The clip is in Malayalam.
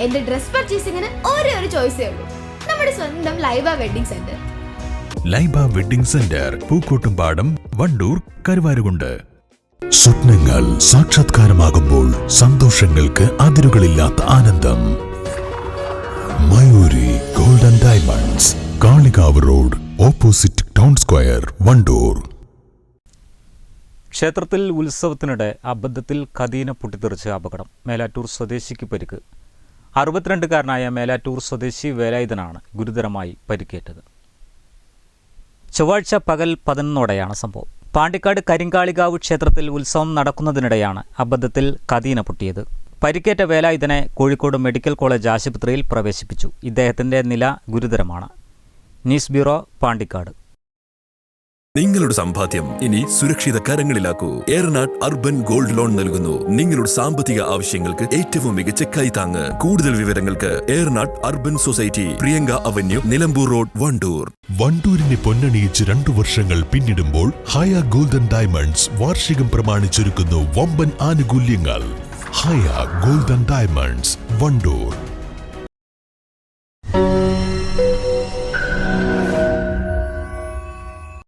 എന്റെ ഡ്രസ് പർച്ചേസിംഗിന് ഒരേ ഒരു ചോയ്സേ ഉള്ളൂ. നമ്മുടെ സ്വന്തം Laiba wedding centre. Laiba wedding centre Pookkottumpadam Wandoor Karuvarakundu. സ്വപ്നങ്ങൾ സാക്ഷാത്കാരമാകുമ്പോൾ സന്തോഷങ്ങൾക്ക് അതിരുകളില്ലാത്ത ആനന്ദം. Mayuri golden diamonds Kalikavu road opposite town square Wandoor. ക്ഷേത്രത്തിൽ ഉത്സവത്തിനിടെ അബദ്ധത്തിൽ കദീന പൊട്ടിത്തെറിച്ച് അപകടം മേലാറ്റൂർ സ്വദേശിക്ക് പരിക്ക്. അറുപത്തിരണ്ടുകാരനായ മേലാറ്റൂർ സ്വദേശി വേലായുധനാണ് ഗുരുതരമായി പരിക്കേറ്റത്. ചൊവ്വാഴ്ച പകൽ പതിനൊന്നോടെയാണ് സംഭവം. പാണ്ടിക്കാട് കരിങ്കാളികാവ് ക്ഷേത്രത്തിൽ ഉത്സവം നടക്കുന്നതിനിടെയാണ് അബദ്ധത്തിൽ കദീന പൊട്ടിയത്. പരിക്കേറ്റ വേലായുധനെ കോഴിക്കോട് മെഡിക്കൽ കോളേജ് ആശുപത്രിയിൽ പ്രവേശിപ്പിച്ചു. ഇദ്ദേഹത്തിന്റെ നില ഗുരുതരമാണ്. News bureau Pandikkad. നിങ്ങളുടെ സമ്പാദ്യം ഇനി സുരക്ഷിത കരങ്ങളിലാക്കൂ. ഏറനാട് അർബൻ ഗോൾഡ് ലോൺ നൽകുന്നു. നിങ്ങളുടെ സാമ്പത്തിക ആവശ്യങ്ങൾക്ക് ഏറ്റവും മികച്ച കൈത്താങ്ങ് കൂടുതൽ വിവരങ്ങൾക്ക് Eranad urban society Priyanka avenue Nilambur road Wandoor. വണ്ടൂരിനെ പൊന്നണിയിച്ച് രണ്ടു വർഷങ്ങൾ പിന്നിടുമ്പോൾ ഹയ ഗോൾഡൻ ഡയമണ്ട്സ് വാർഷികം പ്രമാണിച്ചൊരുക്കുന്നു വമ്പൻ ആനുകൂല്യങ്ങൾ. Haya Golden Diamonds Wandoor.